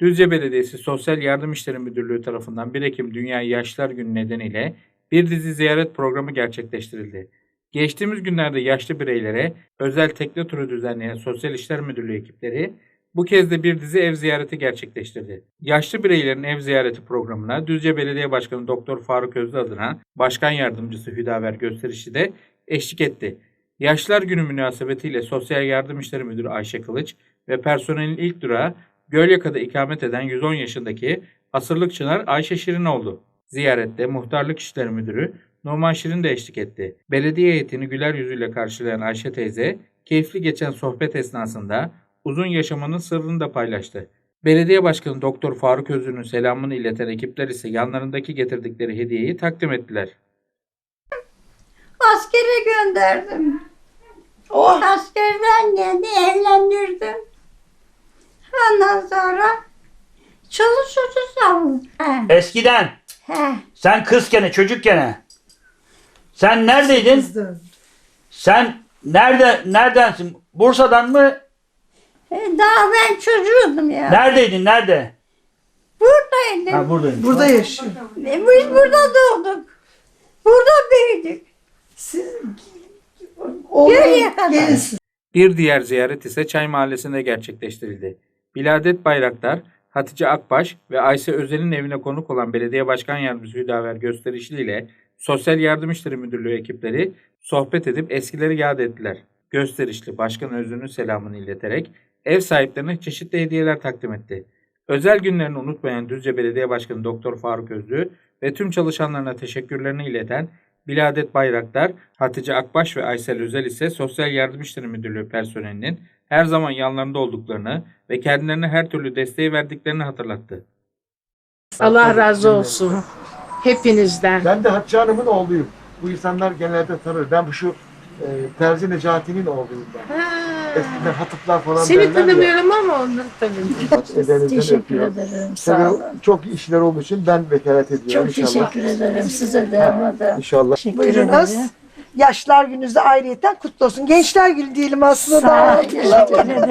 Düzce Belediyesi Sosyal Yardım İşleri Müdürlüğü tarafından 1 Ekim Dünya Yaşlılar Günü nedeniyle bir dizi ziyaret programı gerçekleştirildi. Geçtiğimiz günlerde yaşlı bireylere özel tekne turu düzenleyen Sosyal İşler Müdürlüğü ekipleri bu kez de bir dizi ev ziyareti gerçekleştirdi. Yaşlı bireylerin ev ziyareti programına Düzce Belediye Başkanı Doktor Faruk Özlü adına Başkan Yardımcısı Hüdaver Gösterişi de eşlik etti. Yaşlılar Günü münasebetiyle Sosyal Yardım İşleri Müdürü Ayşe Kılıç ve personelin ilk durağı Gölyaka'da ikamet eden 110 yaşındaki Asırlık Çınar Ayşe Şirin oldu. Ziyarette Muhtarlık İşleri Müdürü Numan Şirin de eşlik etti. Belediye heyetini güler yüzüyle karşılayan Ayşe teyze, keyifli geçen sohbet esnasında uzun yaşamanın sırrını da paylaştı. Belediye Başkanı Doktor Faruk Özlü'nün selamını ileten ekipler ise yanlarındaki getirdikleri hediyeyi takdim ettiler. Askere gönderdim. Oh. Askerden geldi evlendirdim. Ondan sonra çoluk çocuk savun. He, Eskiden he. sen kızken çocukken sen neredeydin? Sen nerede neredensin? Bursa'dan mı? E, Daha ben çocuğum ya. Neredeydin? Nerede? Buradaydım. Ha buradayım. Burada yaşıyor. E, Biz burada doğduk. Burada büyüdük. Kadar. gelsin. Bir diğer ziyaret ise Çay Mahallesi'nde gerçekleştirildi. Biladet Bayraktar, Hatice Akbaş ve Ayşe Özel'in evine konuk olan Belediye Başkan Yardımcısı Hüdaver Gösterişli ile Sosyal Yardım İşleri Müdürlüğü ekipleri sohbet edip eskileri yad ettiler. Gösterişli Başkan Özlü'nün selamını ileterek ev sahiplerine çeşitli hediyeler takdim etti. Özel günlerini unutmayan Düzce Belediye Başkanı Doktor Faruk Özlü ve tüm çalışanlarına teşekkürlerini ileten Biladet Bayraktar, Hatice Akbaş ve Aysel Özel ise Sosyal Yardım İşleri Müdürlüğü personelinin her zaman yanlarında olduklarını ve kendilerine her türlü desteği verdiklerini hatırlattı. Allah razı olsun hepinizden. Ben de Hatice Hanım'ın oğluyum. Bu insanlar genelde tanır. Ben bu şu e, Terzi Necati'nin oğluyum ben. Eskiden hatıplar falan Seni tanımıyorum ama onları tanıyorum. Ellerinizden Teşekkür öpüyor. ederim. Tabii Sağ olun. çok işler olduğu için ben vekalet ediyorum Çok inşallah. teşekkür ederim size de ama da. İnşallah. Teşekkür Buyurunuz. ederim. Yaşlar gününüzde ayrıyeten kutlu olsun. Gençler günü diyelim aslında. Sağ daha olun. Teşekkür ederim.